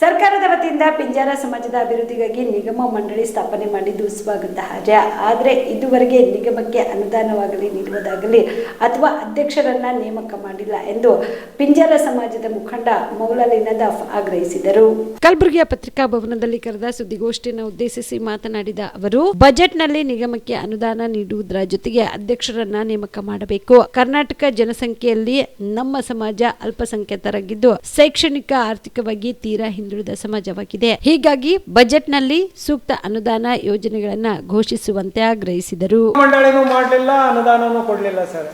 ಸರ್ಕಾರದ ವತಿಯಿಂದ ಪಿಂಜಾರ ಸಮಾಜದ ಅಭಿವೃದ್ಧಿಗಾಗಿ ನಿಗಮ ಮಂಡಳಿ ಸ್ಥಾಪನೆ ಮಾಡಿದ್ದು ಸ್ವಾಗತಾರ್ಹ ಆದರೆ ಇದುವರೆಗೆ ನಿಗಮಕ್ಕೆ ಅನುದಾನವಾಗಲಿ, ನೀಡುವುದಾಗಲಿ ಅಥವಾ ಅಧ್ಯಕ್ಷರನ್ನ ನೇಮಕ ಮಾಡಿಲ್ಲ ಎಂದು ಪಿಂಜಾರ ಸಮಾಜದ ಮುಖಂಡ ಮೌಲಾಲಿ ನದಾಫ್ ಆಗ್ರಹಿಸಿದರು. ಕಲಬುರಗಿಯ ಪತ್ರಿಕಾ ಭವನದಲ್ಲಿ ಕರೆದ ಸುದ್ದಿಗೋಷ್ಠಿಯನ್ನು ಉದ್ದೇಶಿಸಿ ಮಾತನಾಡಿದ ಅವರು, ಬಜೆಟ್ನಲ್ಲಿ ನಿಗಮಕ್ಕೆ ಅನುದಾನ ನೀಡುವುದರ ಜೊತೆಗೆ ಅಧ್ಯಕ್ಷರನ್ನ ನೇಮಕ ಮಾಡಬೇಕು. ಕರ್ನಾಟಕ ಜನಸಂಖ್ಯೆಯಲ್ಲಿ ನಮ್ಮ ಸಮಾಜ ಅಲ್ಪಸಂಖ್ಯಾತರಾಗಿದ್ದು, ಶೈಕ್ಷಣಿಕ, ಆರ್ಥಿಕವಾಗಿ ತೀರಾ ಹಿಂದುಳಿದ ಸಮಾಜವಾಗಿದೆ. ಹೀಗಾಗಿ ಬಜೆಟ್ನಲ್ಲಿ ಸೂಕ್ತ ಅನುದಾನ ಯೋಜನೆಗಳನ್ನ ಘೋಷಿಸುವಂತೆ ಆಗ್ರಹಿಸಿದರು. ಮಂಡಳಿನೂ ಮಾಡಲಿಲ್ಲ, ಅನುದಾನನೂ ಕೊಡಲಿಲ್ಲ ಸರ್.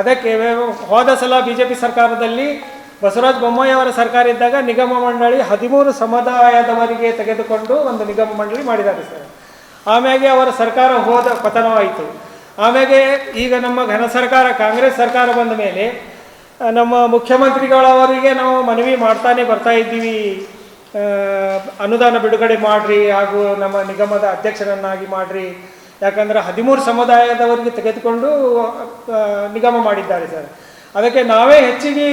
ಅದಕ್ಕೆ ಹೋದ ಸಲ ಬಿಜೆಪಿ ಸರ್ಕಾರದಲ್ಲಿ ಬಸವರಾಜ ಬೊಮ್ಮಾಯಿ ಅವರ ಸರ್ಕಾರ ಇದ್ದಾಗ ನಿಗಮ ಮಂಡಳಿ ಹದಿಮೂರು ಸಮುದಾಯದವರಿಗೆ ತೆಗೆದುಕೊಂಡು ಒಂದು ನಿಗಮ ಮಂಡಳಿ ಮಾಡಿದ್ದಾರೆ ಸರ್. ಆಮ್ಯಾಗೆ ಅವರ ಸರ್ಕಾರ ಹೋದ ಪತನವಾಯಿತು. ಆಮ್ಯಾಗೆ ಈಗ ನಮ್ಮ ಘನ ಸರ್ಕಾರ, ಕಾಂಗ್ರೆಸ್ ಸರ್ಕಾರ ಬಂದ ಮೇಲೆ ನಮ್ಮ ಮುಖ್ಯಮಂತ್ರಿಗಳವರಿಗೆ ನಾವು ಮನವಿ ಮಾಡ್ತಾನೆ ಬರ್ತಾ ಇದ್ದೀವಿ. ಅನುದಾನ ಬಿಡುಗಡೆ ಮಾಡಿರಿ ಹಾಗೂ ನಮ್ಮ ನಿಗಮದ ಅಧ್ಯಕ್ಷರನ್ನಾಗಿ ಮಾಡಿರಿ. ಯಾಕಂದ್ರೆ ಹದಿಮೂರು ಸಮುದಾಯದವರಿಗೆ ತೆಗೆದುಕೊಂಡು ನಿಗಮ ಮಾಡಿದ್ದಾರೆ ಸರ್. ಅದಕ್ಕೆ ನಾವೇ ಹೆಚ್ಚಿಗೆ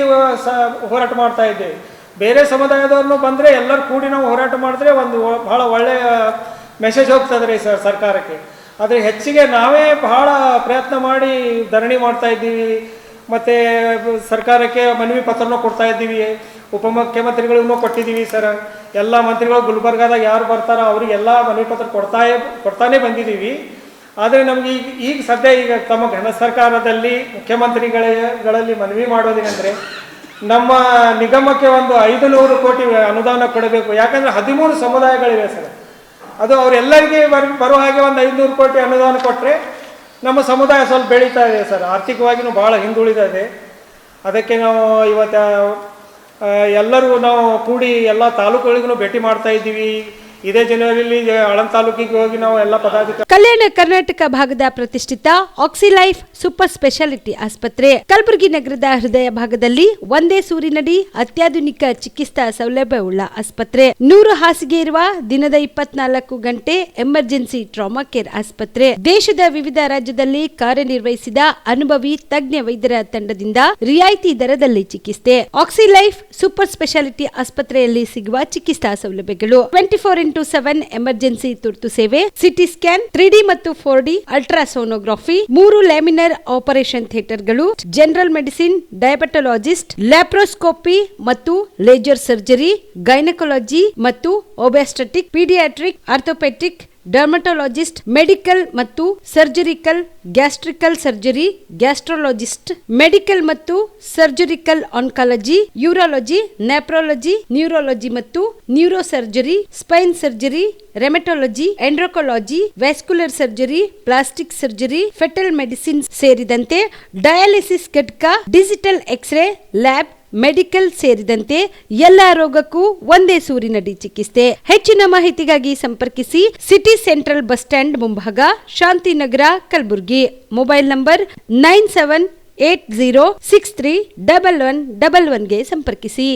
ಹೋರಾಟ ಮಾಡ್ತಾ ಇದ್ದೇವೆ. ಬೇರೆ ಸಮುದಾಯದವ್ರನ್ನೂ ಬಂದರೆ ಎಲ್ಲರೂ ಕೂಡಿ ನಾವು ಹೋರಾಟ ಮಾಡಿದ್ರೆ ಒಂದು ಬಹಳ ಒಳ್ಳೆಯ ಮೆಸೇಜ್ ಹೋಗ್ತದೆ ರೀ ಸರ್ ಸರ್ಕಾರಕ್ಕೆ. ಆದರೆ ಹೆಚ್ಚಿಗೆ ನಾವೇ ಬಹಳ ಪ್ರಯತ್ನ ಮಾಡಿ ಧರಣಿ ಮಾಡ್ತಾ ಇದ್ದೀವಿ. ಮತ್ತು ಸರ್ಕಾರಕ್ಕೆ ಮನವಿ ಪತ್ರನೂ ಕೊಡ್ತಾ ಇದ್ದೀವಿ. ಉಪಮುಖ್ಯಮಂತ್ರಿಗಳಿಗೂ ಕೊಟ್ಟಿದ್ದೀವಿ ಸರ್. ಎಲ್ಲ ಮಂತ್ರಿಗಳು ಗುಲ್ಬರ್ಗಾದಾಗ ಯಾರು ಬರ್ತಾರೋ ಅವರಿಗೆಲ್ಲ ಮನವಿ ಪತ್ರ ಕೊಡ್ತಾಯೇ, ಕೊಡ್ತಾನೆ ಬಂದಿದ್ದೀವಿ. ಆದರೆ ನಮಗೆ ಈಗ ಈಗ ಸದ್ಯ ಈಗ ತಮ್ಮ ಘನ ಸರ್ಕಾರದಲ್ಲಿ ಮುಖ್ಯಮಂತ್ರಿಗಳಲ್ಲಿ ಮನವಿ ಮಾಡೋದೇನೆಂದರೆ ನಮ್ಮ ನಿಗಮಕ್ಕೆ ಒಂದು ಐದು ನೂರು ಕೋಟಿ ಅನುದಾನ ಕೊಡಬೇಕು. ಯಾಕಂದರೆ ಹದಿಮೂರು ಸಮುದಾಯಗಳಿವೆ ಸರ್. ಅದು ಅವರೆಲ್ಲರಿಗೆ ಬರ್, ಬರೋ ಹಾಗೆ ಒಂದು ಐದುನೂರು ಕೋಟಿ ಅನುದಾನ ಕೊಟ್ಟರೆ ನಮ್ಮ ಸಮುದಾಯ ಸ್ವಲ್ಪ ಬೆಳೀತಾ ಇದೆ ಸರ್. ಆರ್ಥಿಕವಾಗಿಯೂ ಭಾಳ ಹಿಂದುಳಿದಿದೆ. ಅದಕ್ಕೆ ನಾವು ಇವತ್ತು ಎಲ್ಲರೂ ನಾವು ಕೂಡಿ ಎಲ್ಲ ತಾಲೂಕುಗಳಿಗೂ ಭೇಟಿ ಮಾಡ್ತಾ ಇದ್ದೀವಿ. ಇದೇ ಜನವರಿಯಲ್ಲಿ ಹಳಂ ತಾಲೂಕಿಗೆ ಹೋಗಿ ನಾವು ಎಲ್ಲ ಪದಾಧಿಕಾರಿ ಕಲ್ಯಾಣ ಕರ್ನಾಟಕ ಭಾಗದ ಪ್ರತಿಷ್ಠಿತ ಆಕ್ಸಿಲೈಫ್ ಸೂಪರ್ ಸ್ಪೆಷಾಲಿಟಿ ಆಸ್ಪತ್ರೆ, ಕಲಬುರಗಿ ನಗರದ ಹೃದಯ ಭಾಗದಲ್ಲಿ ಒಂದೇ ಸೂರಿನಡಿ ಅತ್ಯಾಧುನಿಕ ಚಿಕಿತ್ಸಾ ಸೌಲಭ್ಯವುಳ್ಳ ಆಸ್ಪತ್ರೆ. ನೂರು ಹಾಸಿಗೆ ಇರುವ ದಿನದ ಇಪ್ಪತ್ನಾಲ್ಕು ಗಂಟೆ ಎಮರ್ಜೆನ್ಸಿ ಟ್ರಾಮಾ ಕೇರ್ ಆಸ್ಪತ್ರೆ. ದೇಶದ ವಿವಿಧ ರಾಜ್ಯದಲ್ಲಿ ಕಾರ್ಯನಿರ್ವಹಿಸಿದ ಅನುಭವಿ ತಜ್ಞ ವೈದ್ಯರ ತಂಡದಿಂದ ರಿಯಾಯಿತಿ ದರದಲ್ಲಿ ಚಿಕಿತ್ಸೆ. ಆಕ್ಸಿಲೈಫ್ ಸೂಪರ್ ಸ್ಪೆಷಾಲಿಟಿ ಆಸ್ಪತ್ರೆಯಲ್ಲಿ ಸಿಗುವ ಚಿಕಿತ್ಸಾ ಸೌಲಭ್ಯಗಳು. Twenty four into seven emergency ತುರ್ತು ಸೇವೆ ಸಿಟಿ ಸ್ಕ್ಯಾನ್ ತ್ರೀ ಡಿ ಮತ್ತು ಫೋರ್ ಡಿ ಅಲ್ಟ್ರಾಸೋನೋಗ್ರಫಿ, ಮೂರು ಲ್ಯಾಮಿನರ್ ಆಪರೇಷನ್ ಥಿಯೇಟರ್ಗಳು, ಜನರಲ್ ಮೆಡಿಸಿನ್ ಡಯಾಬೆಟೊಲಾಜಿಸ್ಟ್ ಲ್ಯಾಪ್ರೋಸ್ಕೋಪಿ ಮತ್ತು ಲೇಜರ್ ಸರ್ಜರಿ, ಗೈನಕಾಲಜಿ ಮತ್ತು obstetric paediatric, orthopaedic dermatologist medical ಮತ್ತು surgical gastric surgery gastrologist medical ಮತ್ತು surgical oncology urology nephrology neurology ಮತ್ತು neuro surgery spine surgery rheumatology endocrinology vascular surgery plastic surgery fetal medicine ಸೇರಿದಂತೆ dialysis ಘಟಕ digital x ray lab medical ಸೇರಿದಂತೆ ಎಲ್ಲಾ ರೋಗಕ್ಕೂ ಒಂದೇ ಸೂರಿನಡಿ ಚಿಕಿತ್ಸೆ. ಹೆಚ್ಚಿನ ಮಾಹಿತಿಗಾಗಿ ಸಂಪರ್ಕಿಸಿ ಸಿಟಿ ಸೆಂಟ್ರಲ್ ಬಸ್ ಸ್ಟ್ಯಾಂಡ್ ಮುಂಭಾಗ Shantinagar, Kalaburagi. Mobile number nine seven eight zero six three double one double ಒನ್ಗೆ ಸಂಪರ್ಕಿಸಿ.